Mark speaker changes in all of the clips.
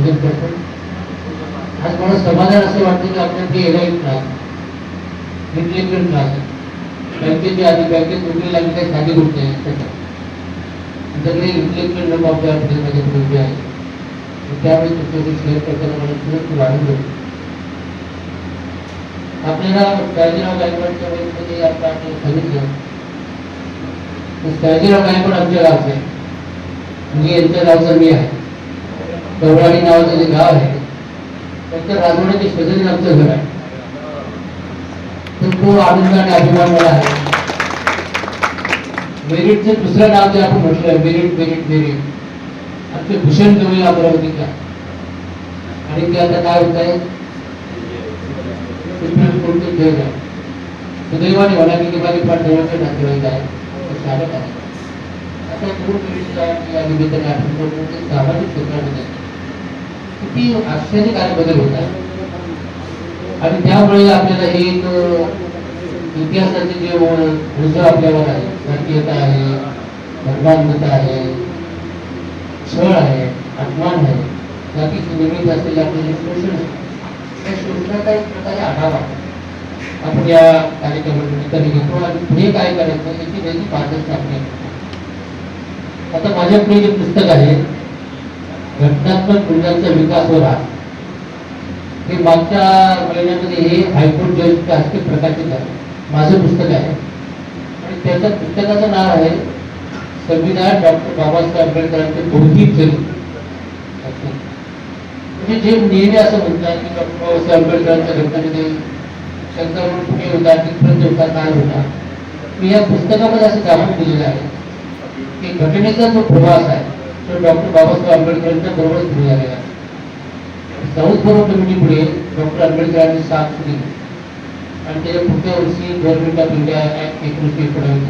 Speaker 1: वंदन करतो. आज मला समाधान असं वाटतं की आपल्याकडे येणं एक क्लास इंटेलेक्च्युअल क्लास आहे बँकेची आधी बँकेत नोकरी लागली काही साधी गोष्ट आहे त्याच्यात इंटेलेक्च्युअल लोक आपल्या हॉटेलमध्ये उभे आहे. त्यावेळी शेअर करताना मला खूप आनंद होतो आपल्याला बाजीराव गायकवाडच्या वेळेमध्ये आपण सांगितलं. गायकवाड आमच्या गावचे आहे. म्हणजे यांच्या गावचा मी आहे. गवळाडी नावाचं जे गाव आहे त्यांच्या राजवाड्याचे शेजारी आमचं घर आहे. तर तो आनंद आणि अभिमान मला आहे. मेरिटचं दुसरं नाव जे आपण म्हटलं मेरिट मेरिट मेरिट. आमचे भूषण गवळी अमरावतीचा. आणि ते आता काय होत आहे? सुप्रीम कोर्टचे आहे? सुदैवाने म्हणा की माझी माझे पाठवण्याचे नातेवाईक आहे ते शाळेत आहे आता दोन पिढीच्या या निमित्ताने आपण बोलतो सामाजिक क्षेत्रामध्ये किती आश्चर्यकारक बदल होतात आणि त्यामुळे आपल्याला हे एक इतिहासाचे जे ओझ आपल्यावर आहे जातीयता आहे धर्मांधता आहे छळ आहे अपमान आहे जातीची निर्मित असलेले आपले जे शोषण आहे त्या शोषणाचा एक प्रकारे आढावा आपण या कार्यक्रमाच्या घेतो आणि पुढे काय करायचं याची त्याची पात्रता आपल्याला. आता माझ्याकडे जे पुस्तक आहे. घटनात्मक मूल्यांचा विकास हो रहा हे मागच्या महिन्यामध्ये हे हायकोर्ट जजच्या हस्ते प्रकाशित आहे माझं पुस्तक आहे. आणि त्याच्या पुस्तकाचं नाव आहे संविधान डॉक्टर बाबासाहेब आंबेडकरांचे बौद्धिक चरित्र म्हणजे जे नेहमी असं म्हणतात की डॉक्टर बाबासाहेब आंबेडकरांच्या घटनेमध्ये शंकरमठ कुठे होता तिथपर्यंत होता काय होता. मी या पुस्तकामध्ये असं जाणून दिलेलं आहे की घटनेचा जो प्रवास आहे तो डॉक्टर बाबासाहेब आंबेडकरांच्या बरोबरच पुढे झालेला आहे. साऊथ बोरो कमिटीपुढे डॉक्टर आंबेडकरांनी साथ दिली. आणि त्याच्या पुढच्या वर्षी गव्हर्नमेंट ऑफ इंडिया ऍक्ट एकोणीसशे एकोणवीस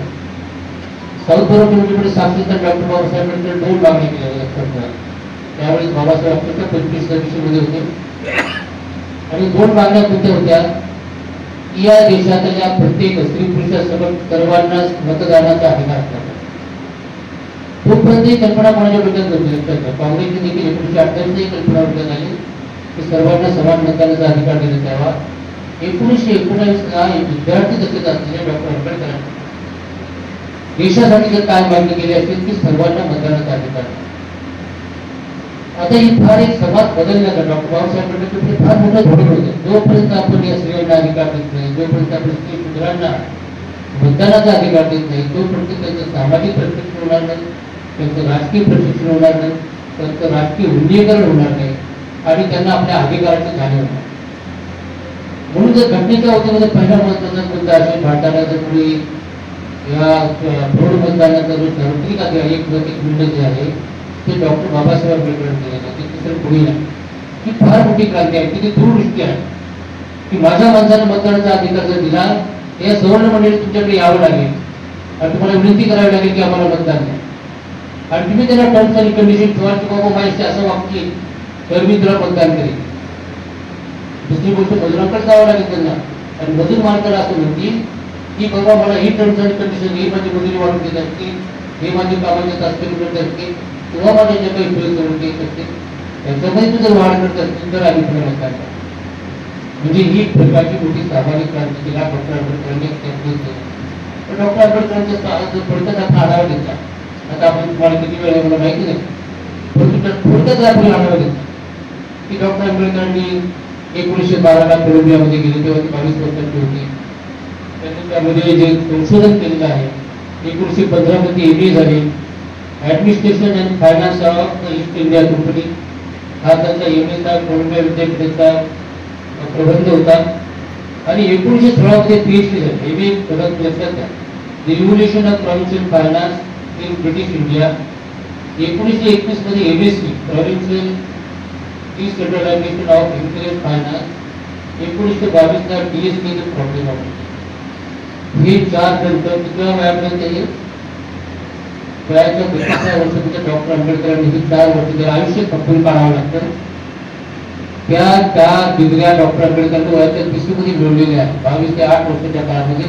Speaker 1: साऊथ बोरो कमिटीपुढे साथ देताना डॉक्टर बाबासाहेब आंबेडकर दोन मागण्या केल्या लक्षात त्यावेळेस बाबासाहेब आंबेडकर पंचवीस सदस्यमध्ये होते. आणि दोन मागण्या कोणत्या होत्या. या देशातल्या प्रत्येक स्त्री पुरुषासोबत सर्वांना मतदानाचा अधिकार असला तोपर्यंत ही कल्पना कोणाच्या डोक्यात नव्हती लक्षात घ्या काँग्रेसने देखील एकोणीशे अठ्ठावीस ही कल्पना डोक्यात आली. की सर्वांना समान मतदानाचा अधिकार देण्यात यावा. एकोणीसशे एकोणावीसला एक विद्यार्थी दशेत असलेल्या डॉक्टर आंबेडकरांनी देशासाठी जर काय मागणी केली असेल की सर्वांना मतदानाचा अधिकार आता ही फार एक समाज बदलण्याचा डॉक्टर बाबासाहेब आंबेडकर हे फार मोठं धोरण होतं. जोपर्यंत आपण या स्त्रियांना अधिकार देत नाही जोपर्यंत आपण स्त्री पुत्रांना मतदानाचा अधिकार देत नाही तोपर्यंत त्यांचं सामाजिक प्रत्येक होणार नाही. त्यांचं राजकीय प्रशिक्षण होणार नाही त्यांचं राजकीय हुंडीकरण होणार नाही आणि त्यांना आपल्या अधिकाराची जाणीव होणार म्हणून जर घटनेच्या अवधीमध्ये पहिला महत्त्वाचा मुद्दा असेल भारताला जर कोणी या प्रौढ मतदानाचा जो सार्वत्रिक एक मत मूल्य जे आहे ते डॉक्टर बाबासाहेब आंबेडकर दिलेलं ते तिसरं कोणी नाही ही फार मोठी क्रांती आहे. ती दूरदृष्टी आहे. की माझ्या माणसानं मतदानाचा अधिकार जर दिला या सवर्ण मंडळी तुमच्याकडे यावं लागेल. आणि तुम्हाला विनंती करावी लागेल की आम्हाला मतदान द्या. आणि तुम्ही त्याला टर्म्स आणि कंडिशन ठेवा की बाबा माझ्याशी असं वागतील. तर मी तुला मतदान करेन. दुसरी गोष्ट मजुरांकडे जावं लागेल त्यांना. आणि मजूर मालकाला असं म्हणतील की बाबा मला ही टर्म्स आणि कंडिशन ही माझी मजुरी वाढून देत असतील हे माझे कामाचे तास कमी करत असतील किंवा माझ्या ज्या काही उपयोग करून देत असतील त्यांच्यामध्ये तू जर वाढ करत असतील तर आम्ही पुढे मतदान करू. म्हणजे ही प्रकारची मोठी सामाजिक क्रांती केला डॉक्टर आंबेडकरांनी पण डॉक्टर आंबेडकरांच्या सा- जर थोडक्यात आपण आढावा घेतला. आता आपण तुम्हाला किती वेळ मला माहिती नाही. परंतु थोडक्यात आपण आढावा की डॉक्टर आंबेडकरांनी एकोणीसशे बाराला कोलंबियामध्ये गेले तेव्हा ते बावीस वर्षांची होती. त्यांनी त्यामध्ये जे संशोधन केलेलं आहे एकोणीसशे पंधरामध्ये एम ए झाले. Administration and finance of East India company हा त्यांचा एम एचा कोलंबिया विद्यापीठाचा प्रबंध होता. आणि एकोणीसशे सोळामध्ये पी एच डी झाली. एम ए प्रबंध लक्षात घ्या the revolution of provincial finance in British India एकोणीसशे एकवीस मध्ये M S C provincial decentralization of interest finance एकोणीसशे बावीसला D S T problem of हे चार ग्रंथ कितव्या वयापर्यंत हे वयाच्या बत्तीसव्या वर्षामध्ये डॉक्टर आंबेडकरांनी हे चार वर्ष ते आयुष्य खपून काढावं लागतं त्या त्या डिग्र्या डॉक्टर आंबेडकरांनी वयाच्या तिसरीमध्ये मिळवलेल्या आहेत बावीस ते आठ वर्षाच्या काळामध्ये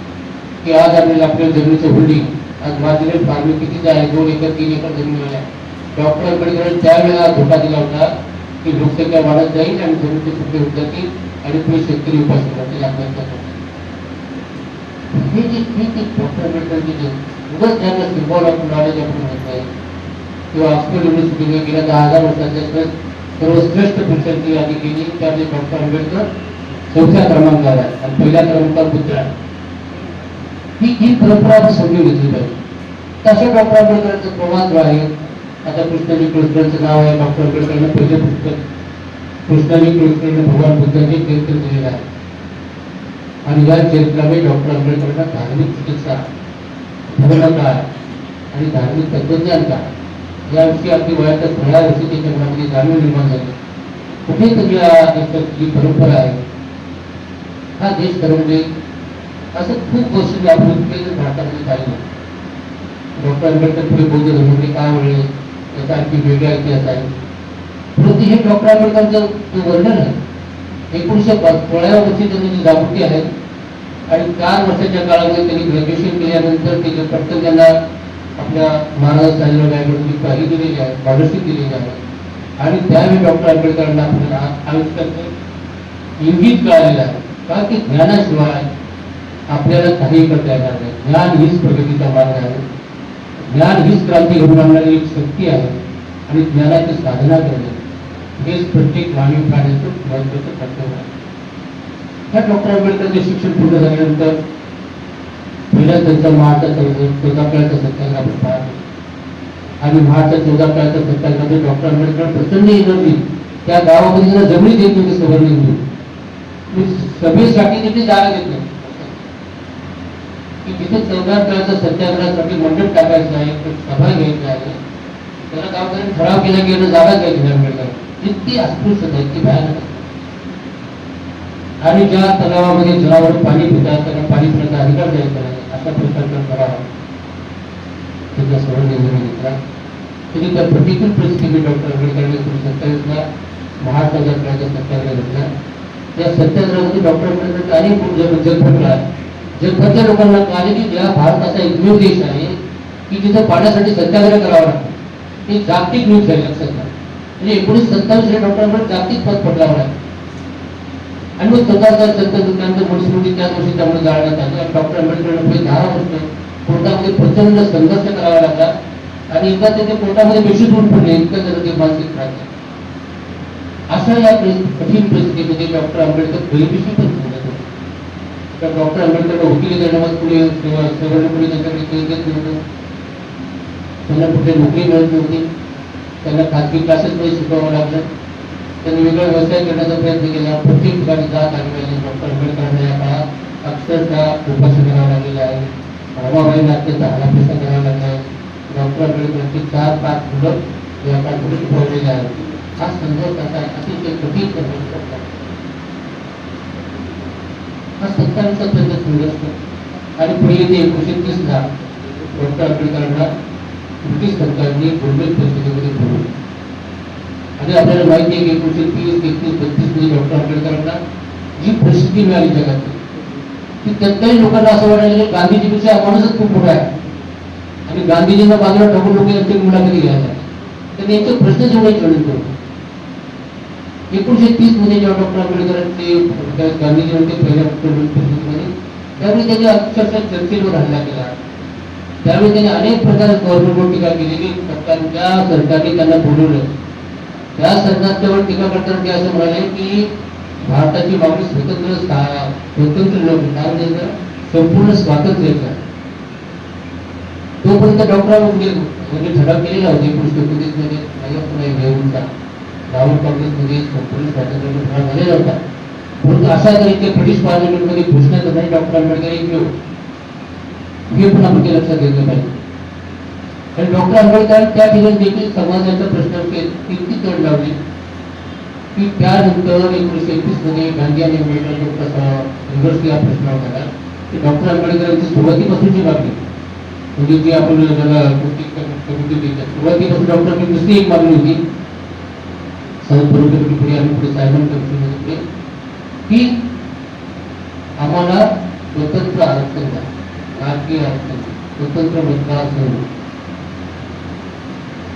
Speaker 1: की आज आपल्याला आपल्या जमिनीचं होल्डिंग आज मार्जिनल फार्मिंग कितीच आहे? दोन एकर तीन एकर जमीन आहे. डॉक्टर आंबेडकरांनी त्यावेळेला धोका दिला होता की लोकसंख्या वाढत जाईल आणि जमिनीचे तुकडे होत जातील आणि तुम्ही शेतकरी उपाशी राहतील आत्महत्या हे जे हे जे डॉक्टर आंबेडकरांची जे उगाच त्यांना सिम्बॉल ऑफ नॉलेज आपण म्हणत आहे किंवा ऑक्सफर्ड युनिव्हर्सिटीने गेल्या दहा हजार वर्षाच्या सर्वश्रेष्ठ पुरुषांची यादी केली. त्यामध्ये डॉक्टर आंबेडकर चौथ्या क्रमांकावर आहे. आणि पहिल्या क्रमांकावर बुद्ध आहे. ही ही परंपरा आपण समजून घेतली पाहिजे. तशा डॉक्टर आंबेडकरांचं प्रमाण जो आहे आता कृष्णाजी कृष्णाचं नाव आहे डॉक्टर आंबेडकरांना पहिले पुस्तक. कृष्णाजी कृष्णाने भगवान बुद्धांचे चरित्र दिलेलं आहे. आणि या चरित्रामध्ये डॉक्टर आंबेडकरांना धार्मिक चिकित्सा भूमिका आणि धार्मिक तत्वज्ञान काय याविषयी अगदी वयाच्या थोड्या वर्षी त्याच्या मनामध्ये जाणीव निर्माण झाली. कुठेतरी या देशाची परंपरा आहे हा देश ठरवणे असं खूप गोष्टी व्यापून केलं भारतामध्ये चालू डॉक्टर आंबेडकर पुढे बौद्ध धर्माकडे का वळले त्याचा आणखी वेगळा इतिहास आहे. परंतु हे डॉक्टर आंबेडकरचं जे वर्णन आहे एकोणीसशे सोळाव्या वर्षी त्यांनी जी जागृती आहे आणि चार वर्षाच्या काळामध्ये त्यांनी ग्रॅज्युएशन केल्यानंतर ते पटकन त्यांना आपल्या महाराज साहेब गायकडून काही दिलेली आहे स्कॉलरशिप दिलेली आहे. आणि त्यावेळी डॉक्टर आंबेडकरांना आपल्याला आयुष्याचं इंगित कळालेलं आहे का की ज्ञानाशिवाय आपल्याला काही करता येणार नाही. ज्ञान हीच प्रगतीचा मार्ग आहे. ज्ञान हीच क्रांती घडून आणणारी एक शक्ती आहे. आणि ज्ञानाची साधना करणे हेच प्रत्येक मानवी प्राण्याचं महत्वाचं कर्तव्य आहे. ह्या डॉक्टर आंबेडकरचे शिक्षण पूर्ण झाल्यानंतर पहिल्या त्यांचा महाडचा चौदा चौदा काळाचा सत्याग्रह आपण पाहतो. आणि महाडच्या चौदा काळाचा सत्याग्रहामध्ये डॉक्टर आंबेडकर प्रचंड एनर्जी त्या गावामध्ये जरा जमिनी देत नव्हती सवर्ण हिंदू सभेसाठी त्यांनी जागा देत नाही की सत्याग्रहासाठी मंडप टाकायचं आहे सभा घ्यायची आहे. त्याला काम करून ठराव केला की जागा घ्यायची आंबेडकर इतकी अस्पृश्यता इतकी भयानक. आणि ज्या तलावामध्ये जनावर पाणी पितात त्यांना पाणी पिण्याचा अधिकार द्यायचा नाही अशा प्रकारचा ठराव त्याचा सवर्ण निर्णय घेतला तरी त्या प्रतिकूल परिस्थितीत डॉक्टर आंबेडकरांनी एकोणीसशे सत्तावीसला महात्मा काळाचा सत्याग्रह घेतला. त्या सत्याग्रहामध्ये डॉक्टर आंबेडकर अनेक जग जगभर कळाले जगभरच्या लोकांना कळाले की या भारत असा एकमेव देश आहे की तिथं पाण्यासाठी सत्याग्रह करावा लागतो. ही जागतिक न्यूज झाली लक्षात म्हणजे एकोणीस सत्तावीस या डॉक्टरांवर जागतिक पद पडला आहे. आणि मग स्वतःचा संत मनुस्मृती त्याच वर्षी त्यामुळे जाळण्यात आली. आणि डॉक्टर आंबेडकरांना पुढे दहा वर्ष कोर्टामध्ये प्रचंड संघर्ष करावा लागला. आणि एकदा त्याच्या कोर्टामध्ये बेशुद्ध होऊन पडले इतकं त्याचं ते मानसिक त्रास अशा या कठीण परिस्थितीमध्ये डॉक्टर आंबेडकर गरिबीशी पण तर डॉक्टर आंबेडकर वकिली करण्यामध्ये पुढे सगळ्यांना त्यांच्याकडे नव्हतं त्यांना कुठे नोकरी मिळत नव्हती. त्यांना खाजगी क्लासेसमध्ये शिकवावं लागलं. त्यांनी वेगळा व्यवसाय करण्याचा प्रयत्न केला. प्रत्येक ठिकाणी जात आली पाहिजे. डॉक्टर आंबेडकरांना या काळात अक्षरशः उपाशी करावं लागलेलं आहे. रमाबाई नाट्याचा हलापेसा करावा लागला आहे. डॉक्टर आंबेडकरांची चार पाच मुलं या काळात शिकवलेले आहेत. हा संदर्भ असा अतिशय कठीण संदर्भ होता. हा सत्तावीसचा त्यांचा संघर्ष आणि ते येते तीस तीसला डॉक्टर आंबेडकरांना ब्रिटिश सरकारने दुर्मिळ परिस्थितीमध्ये ठेवलं आणि आपल्याला माहिती आहे की एकोणीशे तीस एकतीस बत्तीसमध्ये डॉक्टर आंबेडकरांना जी प्रसिद्धी मिळाली जगातली ती त्याच्याही लोकांना असं वाटायला की गांधीजीपेक्षा आपणच खूप मोठा आहे आणि गांधीजींना बाजूला ठेवून लोक यांची मुलाखती घ्यायला त्यांनी यांचे प्रश्न जेवढे चढून करू. एकोणीसशे तीसमध्ये जेव्हा डॉक्टर आंबेडकरांनी त्या गांधीजी पहिल्या मुख्यमंत्री त्यावेळी त्यांनी अक्षरशः जनतेवर हल्ला केला. त्यावेळी त्यांनी अनेक प्रकारे गव्हर्नमेंटवर टीका केली की सरकार ज्या सरकारने त्यांना बोलवलं त्या सरकारच्यावर टीका करताना ते असं म्हणाले की भारताची मागणी स्वतंत्र स्वतंत्र नव्हती काय म्हणजे संपूर्ण स्वातंत्र्य तोपर्यंत डॉक्टर म्हणजे, म्हणजे ठराव केलेला होता एकोणीसशे एकोणतीसमध्ये माझ्या पुन्हा घेऊनचा राहुल काँग्रेसमध्ये संपूर्ण स्वातंत्र्याचा ठराव झालेला होता. परंतु जर इथे ब्रिटिश पार्लमेंटमध्ये घोषणा करणारे डॉक्टर आंबेडकर एकमेव हे पण आपण ते लक्षात घेतलं पाहिजे. कारण डॉक्टर आंबेडकर त्या ठिकाणी देखील समाजाचा प्रश्न किती तड लावली. की त्यानंतर एकोणीसशे एकवीसमध्ये गांधी आणि आंबेडकर कसा रिव्हर्स या प्रश्नावर झाला की डॉक्टर आंबेडकरांची सुरुवातीपासूनची मागणी म्हणजे जी आपण ज्याला कृती कमिटी सुरुवातीपासून डॉक्टर दुसरी एक मागणी होती. साऊथ बरोबर पुढे आम्ही पुढे सायमन कमिशन होते की आम्हाला स्वतंत्र आरक्षण द्या राजकीय आरक्षण स्वतंत्र मतदारसंघ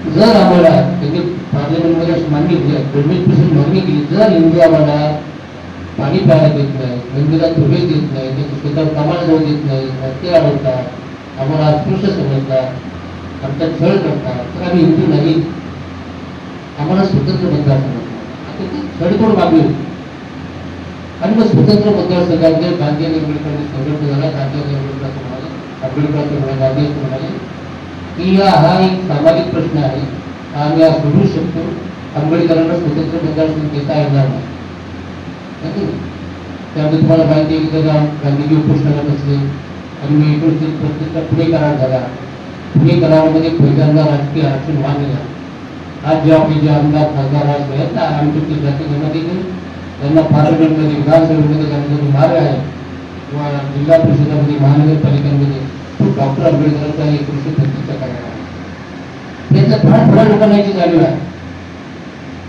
Speaker 1: जर आम्हाला म्हणजे त्यांनी पार्लमेंटमध्ये अशी मागणी केली गव्हर्नमेंट मागणी केली जर हिंदू आम्हाला पाणी प्यायला देत नाही मंदिरात प्रवेश देत नाही त्याच्या शेतात कामाला जाऊ देत नाही रस्ते अडवतात आम्हाला अस्पृश्य समजतात आमचा छळ करतात तर आम्ही हिंदू नाही आम्हाला स्वतंत्र मतदारसंघ आता ती छळतोड मागणी होती. आणि मग स्वतंत्र मतदारसंघामध्ये गांधी आणि आंबेडकरांनी संघर्ष झाला. गांधी आंबेडकरांचं म्हणाले आंबेडकरांचं म्हणाले गांधी म्हणाले की हा एक सामाजिक प्रश्न आहे. हा आम्ही आज सोडू शकतो आंबेडकरांना स्वतंत्र मतदारसंघ देता येणार नाही. है त्यामुळे तुम्हाला माहिती आहे की जेव्हा गांधीजी उपोषणाला बसले आणि मी एकोणीसशे पस्तीसला पुणे करार झाला पुणे करारामध्ये पहिल्यांदा राजकीय आरक्षण मान्य आज जे आपले जे आमदार खासदार आहेत ना. अनुसूचित जाती जमातीचे त्यांना पार्लमेंटमध्ये विधानसभेमध्ये त्यांचा मार्ग आहे. किंवा जिल्हा परिषदामध्ये महानगरपालिकांमध्ये तो डॉक्टर आंबेडकरांचा एकोणीसशे पस्तीसचा आहे. फार थोड्या लोकांना याची जाणीव आहे.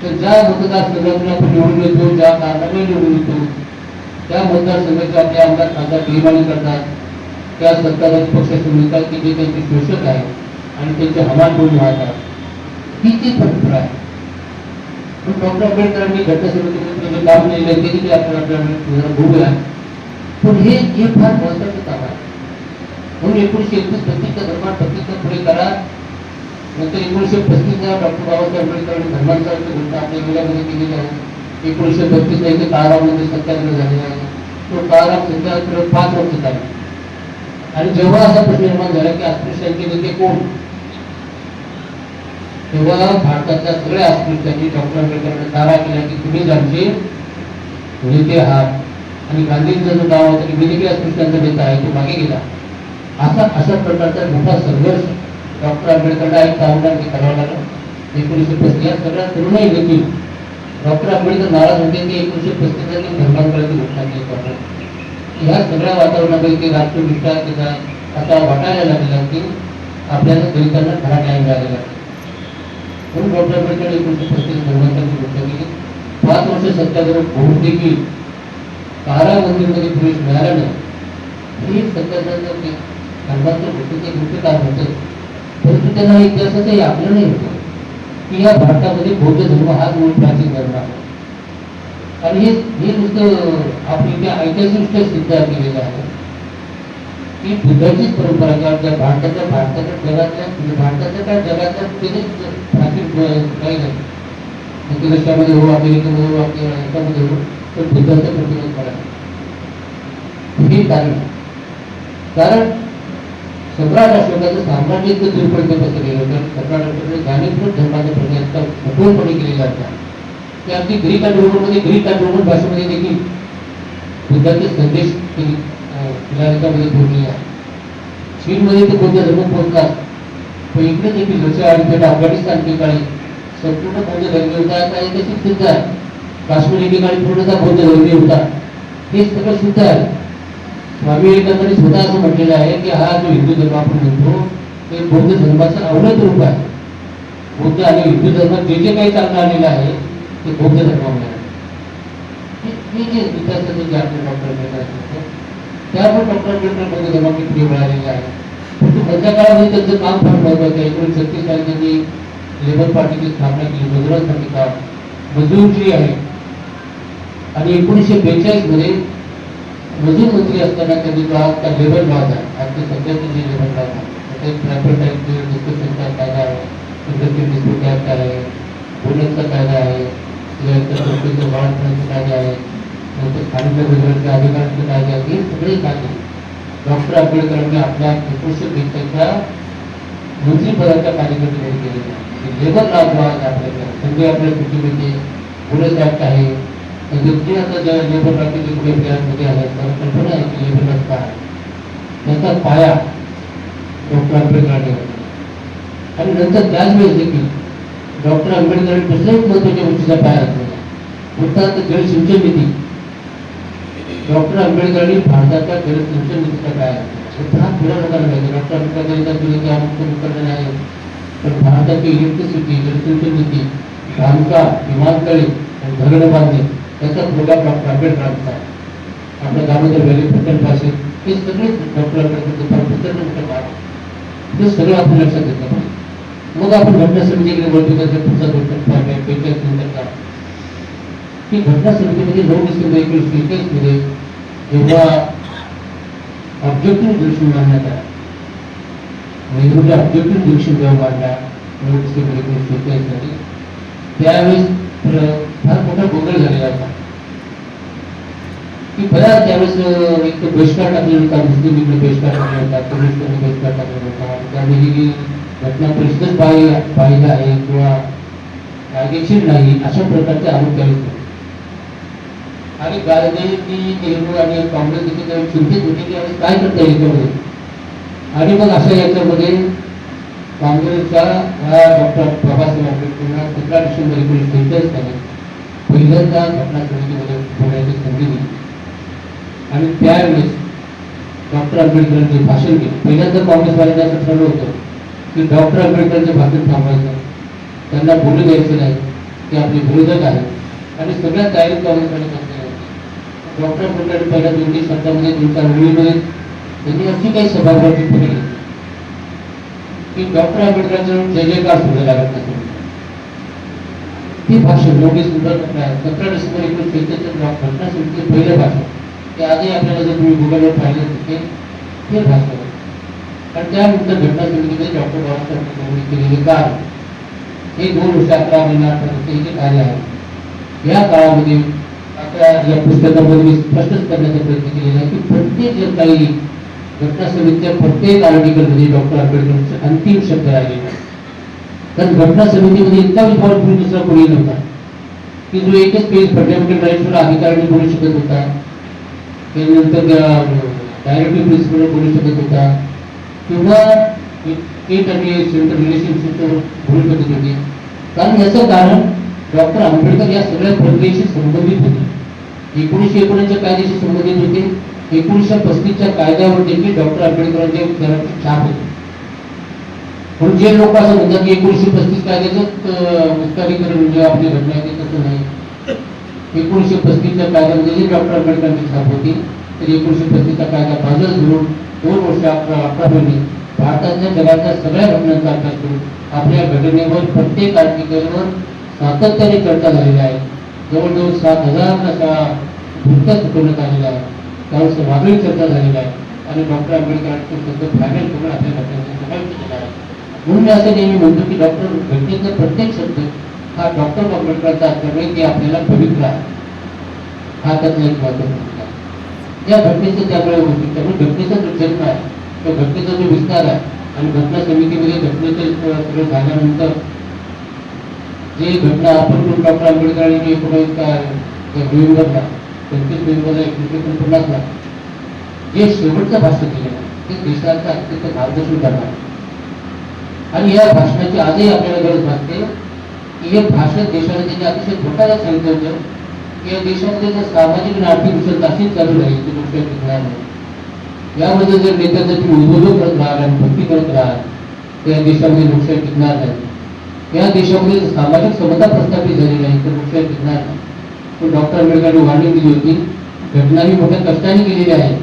Speaker 1: तर ज्या मतदारसंघातून आपण निवडून येतो ज्या कारणाने निवडून येतो त्या मतदारसंघाचे आपले आमदार खासदार बेईमानी करतात. त्या सत्ताधारी पक्षाचे मिळतात की जे त्यांचे शोषक आहे आणि त्यांचे हमान बोलून वाहतात ही ती परंपरा आहे. पण डॉक्टर आंबेडकरांनी घटनासमितीमध्ये काम केलेलं आहे ते देखील आपण आपल्याला बघूया पण हे हे फार महत्वाचं काम आहे म्हणून एकोणीसशे एकवीस पस्तीसच्या धर्मात पस्तीसचा पुढे करा. नंतर एकोणीसशे पस्तीसला डॉक्टर बाबासाहेब आंबेडकरांनी धर्मांतराची घटना आपल्या मुलामध्ये केलेली आहे. एकोणीसशे बत्तीसला इथे काळामध्ये सत्याग्रह झालेला आहे. तो काळाराम सत्याग्रह पाच वर्ष चालला. आणि जेव्हा असा प्रश्न निर्माण झाला की अस्पृश्यांचे नेते कोण? तेव्हा भारतातल्या सगळ्या अस्पृश्यांनी डॉक्टर आंबेडकरांना दावा केला की तुम्हीच आमचे नेते आहात. आणि गांधींचा जो दावा होता की मी देखील अस्पृश्यांचा नेता आहे तो मागे गेला. असा अशा प्रकारचा मोठा संघर्ष डॉक्टर आंबेडकरला एक कामगार करावा लागला. एकोणीसशे पस्तीस या सगळ्या तरुणही देखील डॉक्टर आंबेडकर नाराज होते की एकोणीसशे पस्तीसला धर्मांतराची घोषणा केली डॉक्टर ह्या सगळ्या वातावरणामध्ये ते राष्ट्रीय त्याचा आता वाटायला लागलेला की आपल्याला दलितांना खरा न्याय मिळालेला खूप मोठ्या प्रकारे एकोणीसशे पस्तीस धर्मांतराची घोषणा केली. पाच वर्ष सत्याग्रह होऊन देखील कारामंदिरमध्ये प्रवेश मिळाला नाही हे सत्याग्रहाचं ते धर्मांतर घोषणेचं एक होतं? परंतु त्यांना इतिहासाचंही आपलं नाही होतं की या भारतामध्ये बौद्ध धर्म हाच मूळ प्राचीन धर्म आहे. आणि हे हे नुसतं आपली त्या ऐतिहासिकदृष्ट्या सिद्ध केलेलं आहे. की बुद्धाचीच परंपरा किंवा त्या भारताच्या भारताच्या जगातल्या म्हणजे भारताच्या काय जगातल्या त्याचीच प्राचीन काही नाही. मग रशियामध्ये हो, अमेरिकेमध्ये हो आपल्या याच्यामध्ये हो तर बुद्धाचं प्रतिबंध करा हे कारण. कारण सम्राट अशोकाचं साम्राज्य इतकं दूरपर्यंत पसरलेलं होतं. सम्राट अशोकाने जाणीवपूर्वक धर्माचा प्रचार कठोरपणे केलेला होता. की अगदी ग्रीक आणि रोमनमध्ये ग्रीक आणि रोमन भाषेमध्ये देखील बुद्धाचे संदेश त्यांनी अं, या याच्यामध्ये आहे. चीनमध्ये ते बौद्ध धर्म पोहोचतात पण इकडे देखील रशिया आणि अफगाणिस्तान ठिकाणी संपूर्ण बौद्ध धर्म होता काही ते सिद्ध आहे. काश्मीर ठिकाणी पूर्णतः बौद्ध धर्मी होता. हे सगळं सिद्ध आहे. स्वामी विवेकानंदांनी स्वतः असं म्हटलेलं आहे की हा जो हिंदू धर्म आपण म्हणतो ते बौद्ध धर्माचं अवनत रूप आहे. बौद्ध आणि हिंदू धर्मात जे जे काही चालणं आलेलं आहे ते बौद्ध धर्मामध्ये आहे. हे जे इतिहासाचे जे डॉक्टर आंबेडकर असतात त्यामुळे डॉक्टर आंबेडकर बौद्ध धर्माची आहे. परंतु काळामध्ये त्यांचं काम फार महत्वाचं आहे. एकोणीस छत्तीस साली त्यांनी लेबर पार्टीची स्थापना केली. मजुरा संहिता मजूरची आहे आणि एकोणीसशे बेचाळीसमध्ये मजूर मंत्री असताना त्यांनी जो आज त्या लेबर लॉज आहे आजचे सध्याचे जे लेबर लॉज आहे ते प्रायव्हेट टाईपचे डिस्कशनचा कायदा आहे इंडस्ट्रियल डिस्प्यूट ॲक्ट आहे बोनसचा कायदा आहे त्यानंतर वाढ कायदा आहे नंतर स्थानिक अधिकारांचे कायदे आहेत सगळे कायदे डॉक्टर आंबेडकरांनी आपल्या एकोणीसशे बेचाळीसच्या मंत्रिपदाच्या कार्यकर्त्यांनी केलेले आहे लेबर लॉ जो आहे आपल्याकडे सगळे आपल्या सूचीमध्ये बोनस ॲक्ट आहे नंतर आता ज्या लेबर लॉचे जे पुढे बिहारमध्ये आले तर कल्पना आहे की लेबर लॉ काय त्याचा पाया डॉक्टर आंबेडकरांनी आणि नंतर त्याच वेळेस देखील डॉक्टर आंबेडकरांनी कसल्याही महत्त्वाच्या गोष्टीचा पाया घातलेला म्हणतात जलसिंचन निधी डॉक्टर आंबेडकरांनी जलसिंचन निधीचा पाया घातलेला हा पुढे लोकांना माहिती डॉक्टर आंबेडकर यांचा तुला की अमुक मुक्त आहे. पण भारताची इलेक्ट्रिसिटी जलसिंचन निधी बांधकाम विमानतळे आणि धरण बांधणे त्याचा प्रोग्राम डॉक्टर आंबेडकरांचा आहे. आपल्या दामोदर व्हॅली प्रकल्प असेल, हे सगळे डॉक्टर आंबेडकरचे भाग आहे. हे सगळं आपण लक्षात घेतलं पाहिजे. मग आपण घटना समितीकडे वळतो त्याचा पुढचा गोष्ट पाहिजे बेचाळीस नंतरचा की? घटना समितीमध्ये नऊ डिसेंबर एकोणीसशे जेव्हा ऑब्जेक्टिव्ह डिरेक्शन मांडण्यात आला नेहरूच्या ऑब्जेक्टिव्ह डिरेक्शन जेव्हा मांडला नऊ डिसेंबर त्यावेळेस फार मोठा गोंधळ झालेला होता. की बऱ्याच त्यावेळेस एक बहिष्कार टाकलेला होता मुस्लिम इकडे बहिष्कार टाकला होता कम्युनिस्टांनी बहिष्कार टाकलेला होता. त्यावेळी ही घटना परिषदच पाहिजे पाहिजे आहे किंवा कायदेशीर नाही अशा प्रकारचे आरोप त्यावेळेस आणि आणि गांधी नेहरू आणि काँग्रेस देखील त्यावेळी चिंतित होते की यावेळेस काय करता येईल याच्यामध्ये? आणि मग अशा याच्यामध्ये काँग्रेसचा ह्या डॉक्टर बाबासाहेब आंबेडकरांना सतरा डिसेंबर एकोणीसशे सेहेचाळीस साली पहिल्यांदा घटना समितीमध्ये होण्याची संधी दिली. आणि त्यावेळेस डॉक्टर आंबेडकरांचे भाषण केले. पहिल्यांदा काँग्रेसवाल्यांना असं ठरलं होतं की डॉक्टर आंबेडकरांचे भाषण थांबवायचं त्यांना बोलू द्यायचं नाही. ते आपले विरोधक आहेत. आणि सगळ्या तयारी काँग्रेसवाल्यांना डॉक्टर मंडळ पहिल्या दोन तीन शब्दामध्ये दोन चार त्यांनी अशी काही सभागृहाची पुढे की डॉक्टर आंबेडकरांचं जय जयकार सुरू लागत नाही ती भाषा एवढे सुंदर सतरा डिसेंबर एकोणीसशे शेहेचाळीस घटना समितीचे पहिलं भाषण ते आजही आपल्याला जर तुम्ही गुगलवर पाहिलं तिथे ते हे भाषण आहे. आणि त्यानंतर घटना समितीमध्ये डॉक्टर बाबासाहेब आंबेडकरांनी केलेले कार्य. हे दोन वर्ष अकरा महिना हे जे कार्य आहे. या काळामध्ये या पुस्तकामध्ये मी की प्रत्येक जे काही घटना समितीच्या प्रत्येक आर्टिकलमध्ये डॉक्टर आंबेडकरांचे अंतिम शब्द पुढे दुसरा की होता. त्यानंतर डायरेक्टिव्ह डॉक्टर आंबेडकर या संबंधित होते. एकोणीसशे एकोणीसच्या कायद्याशी संबंधित होते. एकोणीसशे पस्तीसच्या कायद्यावर देखील डॉक्टर आंबेडकरांचे छाप होते. म्हणून जे लोक असं म्हणतात की एकोणीसशे पस्तीस कायद्याचं मुक्तारीकरण म्हणजे आपली घटना आहे ते तसं नाही. एकोणीसशे पस्तीसच्या कायद्यामध्ये जे डॉक्टर आंबेडकरांची छाप होती तर एकोणीसशे पस्तीसचा कायदा बाजूला धरून दोन वर्ष अकरा अकरा महिने भारताच्या जगाच्या सगळ्या घटनांचा अभ्यास करून आपल्या घटनेवर प्रत्येक आर्टिकलवर सातत्याने चर्चा झालेली आहे. जवळजवळ सात हजार टक्का भूमिका सुचवण्यात आलेला आहे. त्यावर वादळी चर्चा झालेला आहे. आणि डॉक्टर आंबेडकरांचं शब्द फायनल करून आपल्या घटनेचा समाविष्ट केला आहे. म्हणून मी असं नेहमी म्हणतो की डॉक्टर घटनेचा प्रत्येक शब्द हा डॉक्टर आंबेडकरांचा असल्यामुळे ते आपल्याला पवित्र आहे. हा त्यातला एक महत्त्वाचा या घटनेचं त्यामुळे होती त्यामुळे घटनेचा जो जन्म आहे तो घटनेचा जो विस्तार आहे आणि घटना समितीमध्ये घटनेचं सगळं झाल्यानंतर जे घटना आपण करून डॉक्टर आंबेडकरांनी एकोणावीस नोव्हेंबरला पंचवीस नोव्हेंबरला एकोणीसशे एकोणपन्नासला जे शेवटचं भाषण केलं ते देशाचं अत्यंत मार्गदर्शन करणार आणि या भाषणाची आजही आपल्याला गरज भासते की हे भाषण देशाला त्याच्या अतिशय धोकादायक सांगितलं होतं की या देशामध्ये जर सामाजिक आणि आर्थिक विषय अशीच चालू राहील ती गोष्ट टिकणार नाही यामध्ये जर नेत्याचं तुम्ही उद्योजक करत राहाल आणि भक्ती करत राहाल तर या देशामध्ये लोकशाही टिकणार नाही. या देशामध्ये सामाजिक समता प्रस्थापित झाली नाही तर लोकशाही टिकणार नाही डॉक्टर आंबेडकरांनी वाढणी दिली होती. घटना ही मोठ्या कष्टाने केलेली आहे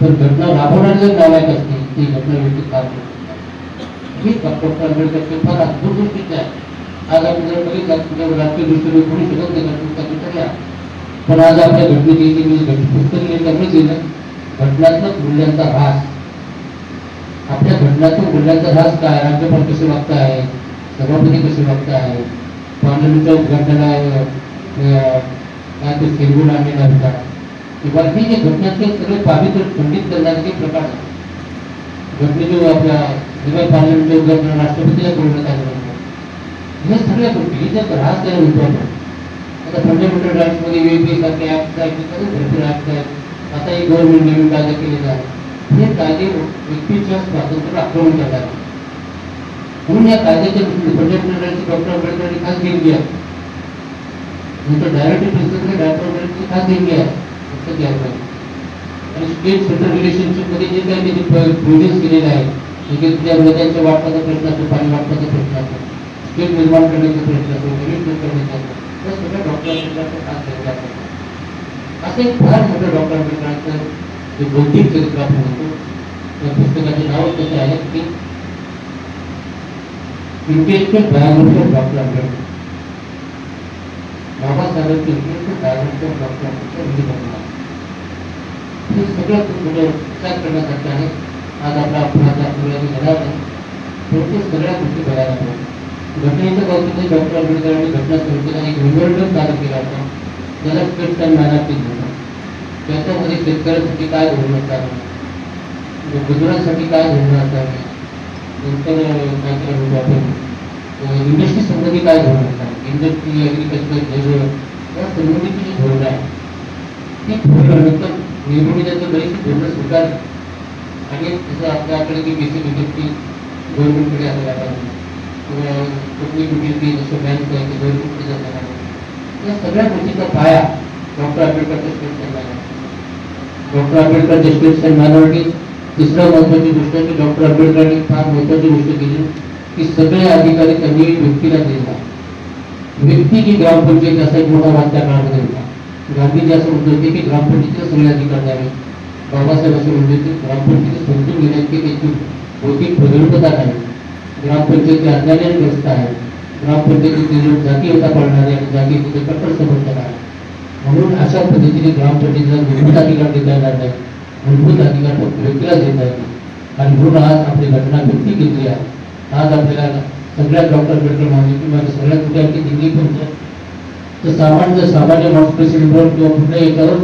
Speaker 1: तर घटना राबवणार जर नालायक असते ती घटना व्यक्ती फार ही डॉक्टर आंबेडकरचे फार अद्भुत आहे. आज आपण जर बघितलं राजकीय दृष्टीने कोणी शकत नाही पण आज आपल्या घटनेची मी पुस्तक त्यामुळे लिहिलं घटनात्मक मूल्यांचा ऱ्हास. आपल्या घटनात्मक मूल्यांचा ऱ्हास काय? राज्यपाल कसे वागताय आहे कसे वागताय पार्लमेंटच्या उद्घाटनाला अं, काय ते सेलगुण आणलेला होता किंवा ही जे घटनाचे सगळे पावित्र खंडित करण्याचे प्रकार. घटनेचे आपल्या जेव्हा पार्लमेंटच्या उद्घाटन राष्ट्रपतीला बोलण्यात आलं हे सगळ्या गोष्टी हे ऱ्हास तयार होतो आपण आता फंडामेंटल राईट्समध्ये वेगवेगळे सारखे ऍक्ट आहेत सगळे भरपूर ऍक्ट आहेत. आता एक गव्हर्नमेंट नवीन कायदा केलेला आहे हे कायदे व्यक्तीच्या स्वातंत्र्याला आक्रमण करतात. म्हणून या कायद्याच्या बजेट मंडळाची डॉक्टर आंबेडकरांनी खास देणगी आहे नंतर डायरेक्टर प्रिन्सिपल डॉक्टर आंबेडकरची खास देणगी आहे लक्षात पाहिजे आणि स्टेट सेंट्रल रिलेशनशिप मध्ये जे काही त्यांनी प्रोजेक्ट केलेले आहे म्हणजे त्या नद्यांच्या वाटपाचा प्रश्न असतो पाणी वाटपाचा प्रश्न असतो स्टेट निर्माण करण्याचा प्रश्न असतो डेव्हलपमेंट करण्याचा असतो त्या सगळ्या डॉक्टर आंबेडकरांचा खास देणगी आहे असं एक फार मोठं डॉक्टर आंबेडकरांचं जे बौद्धिक चरित्र आपण म्हणतो त्या पुस्तकाचे नाव कसं आहे की intellectual biography of doctor Ambedkar बाबासाहेबांची intellectual biography of doctor Ambedkar म्हणजे बघणार हे सगळं खूप मोठं विचार करण्यासारखं आहे. आज आपला अपघात आपल्याला घडा नाही परंतु सगळ्या गोष्टी बघायला पाहिजे घटनेच्या बाबतीत डॉक्टर आंबेडकरांनी घटना संस्थेला एक मेमोरेंडम तयार केला होता. त्याला स्टेट टाइम मॅनार्टी म्हणतात त्याच्यामध्ये शेतकऱ्यांसाठी काय धोरण असावे गुजरातसाठी काय धोरण असावे आपण इंडस्ट्री संबंधी काय धोरण असावे इंडस्ट्री ॲग्रिकल्चर जैव या संबंधीची जी धोरण आहे ती धोरण नंतर नेहरूने त्याचं बरीचशी धोरणं स्वीकारली आणि जसं आपल्याकडे की बेसिक इंडस्ट्री गव्हर्नमेंटकडे असायला पाहिजे किंवा कुठली युटिलिटी जसं बँक आहे ते गव्हर्नमेंटकडे जायला पाहिजे या सगळ्या गोष्टीचा पाया डॉक्टर आंबेडकरच्या स्टेट मायनॉरिटी डॉक्टर आंबेडकरच्या स्टेट तिसरा महत्वाची गोष्ट की डॉक्टर आंबेडकरांनी फार महत्वाची गोष्ट केली की सगळे अधिकारी त्यांनी व्यक्तीला दिला व्यक्ती की ग्रामपंचायत असा एक मोठा वाद त्या काळामध्ये होता गांधीजी असं म्हणत होते की ग्रामपंचायतीला सगळे अधिकार द्यावे बाबासाहेब असं म्हणत होते ग्रामपंचायती समजून घेण्यात की त्याची भौतिक प्रगल्भता नाही ग्रामपंचायती अज्ञानाने ग्रस्त आहे ग्रामपंचायतीचे लोक जातीयता पाळणारे आणि जातीयतेचे कट्टर समर्थक आहे म्हणून अशा पद्धतीने ग्रामपंचायतीला मूलभूत अधिकार देता येणार नाही मूलभूत अधिकार फक्त व्यक्तीला देता येतो आणि म्हणून आज आपली घटना व्यक्ती घेतली आहे. आज आपल्याला सगळ्या डॉक्टर आंबेडकर मानले किंवा सगळ्या कुठे आपली दिल्ली पण तर सामान्य सामान्य माणूस प्रेसिडेंटवर किंवा कुठल्या एकावर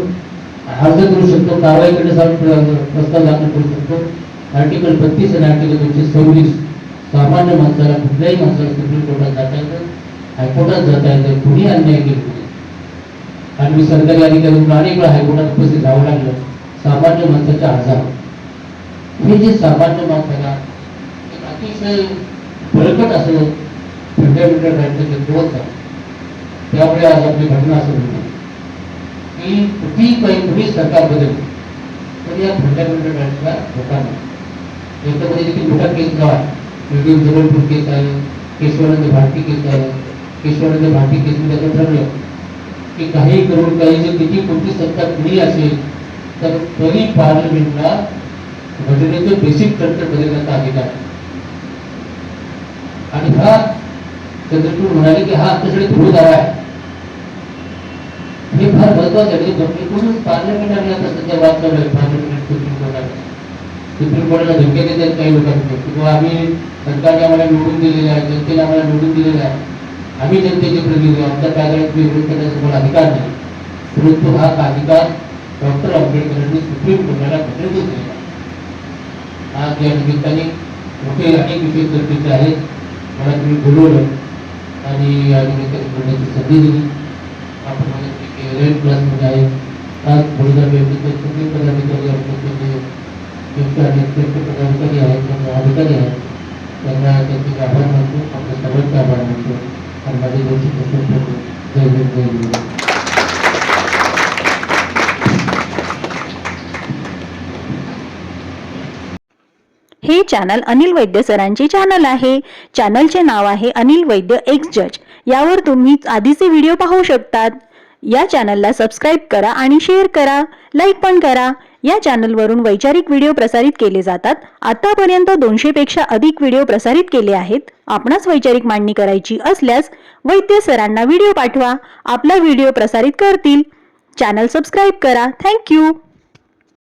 Speaker 1: अर्ज करू शकतो कारवाई करण्यासाठी प्रस्ताव दाखल करू शकतो. आर्टिकल बत्तीस आणि आर्टिकल दोनशे सव्वीस सामान्य माणसाला कुठल्याही माणसाला सुप्रीम कोर्टात जाता येतं हायकोर्टात जाता येतं कुणी अन्याय केले आणि मी सरकारी अधिकारी म्हणून अनेक वेळा हायकोर्टात उपस्थित राहावं लागलं. सामान्य माणसाच्या आजार. हे जे सामान्य माणसाला एक अतिशय बळकट असं फंडामेंटल राईटचं तत्वच आहे त्यामुळे आज आपली घटना असं म्हणतो की कुठेही काही कुठेही सरकार बदल तर या फंडामेंटल राईटला धोका नाही. याच्यामध्ये देखील मोठा केस जो आहे जबलपूर केस आहे केशवानंद भारती केस आहे केशवानंद भारती केसमध्ये असं ठरलं की काही करून काही जे किती कोणती सत्ता कुणी असेल तर तरी पार्लमेंटला घटनेचं बेसिक तंत्र बदलण्याचा अधिकार. आहे. आणि हा चंद्रपूर म्हणाले की हा आमच्याकडे धुळदारा आहे. हे फार महत्वाचं आहे. म्हणजे एकूणच पार्लमेंट आणि आता सध्या वाद चालू आहे पार्लमेंट सुप्रीम कोर्टात सुप्रीम कोर्टाला धमक्या देतात काही लोकांनी किंवा आम्ही सरकारने आम्हाला निवडून दिलेले आहे जनतेने आम्हाला निवडून दिलेले आहे. आम्ही जनतेचे प्रतिनिधी आमच्या कायद्यात विरोध करण्याचा तुम्हाला अधिकार नाही. परंतु हा अधिकार डॉक्टर आंबेडकरांनी सुप्रीम कोर्टाला पत्र घेतले आज या निमित्ताने मोठे अनेक विषय चर्चेचे आहेत. मला तुम्ही बोलवलं आणि या निमित्ताने बोलण्याची संधी दिली. आपण रेड क्लासमध्ये आहे. आज बोलणार व्यक्तीचे सगळे पदाधिकारी आपले आणि श्रेष्ठ पदाधिकारी आहेत त्यांना अधिकारी आहेत. त्यांना त्यांचे आभार मानतो. आपल्या सर्वांचे आभार मानतो. आणि माझे दोनशे प्रश्न ठेवतो जय हिंद जय हिंद.
Speaker 2: हे चॅनल अनिल वैद्य सरांचे चॅनल आहे. चॅनलचे नाव आहे अनिल वैद्य एक्स जज यावर तुम्ही आधीचे व्हिडिओ पाहू शकतात. या चॅनलला सबस्क्राईब करा आणि शेअर करा. लाईक पण करा. या चॅनलवरून वैचारिक व्हिडिओ प्रसारित केले जातात. आतापर्यंत दोनशेपेक्षा अधिक व्हिडिओ प्रसारित केले आहेत. आपणास वैचारिक मांडणी करायची असल्यास वैद्य सरांना व्हिडिओ पाठवा. आपला व्हिडिओ प्रसारित करतील. चॅनल सबस्क्राईब करा. थँक्यू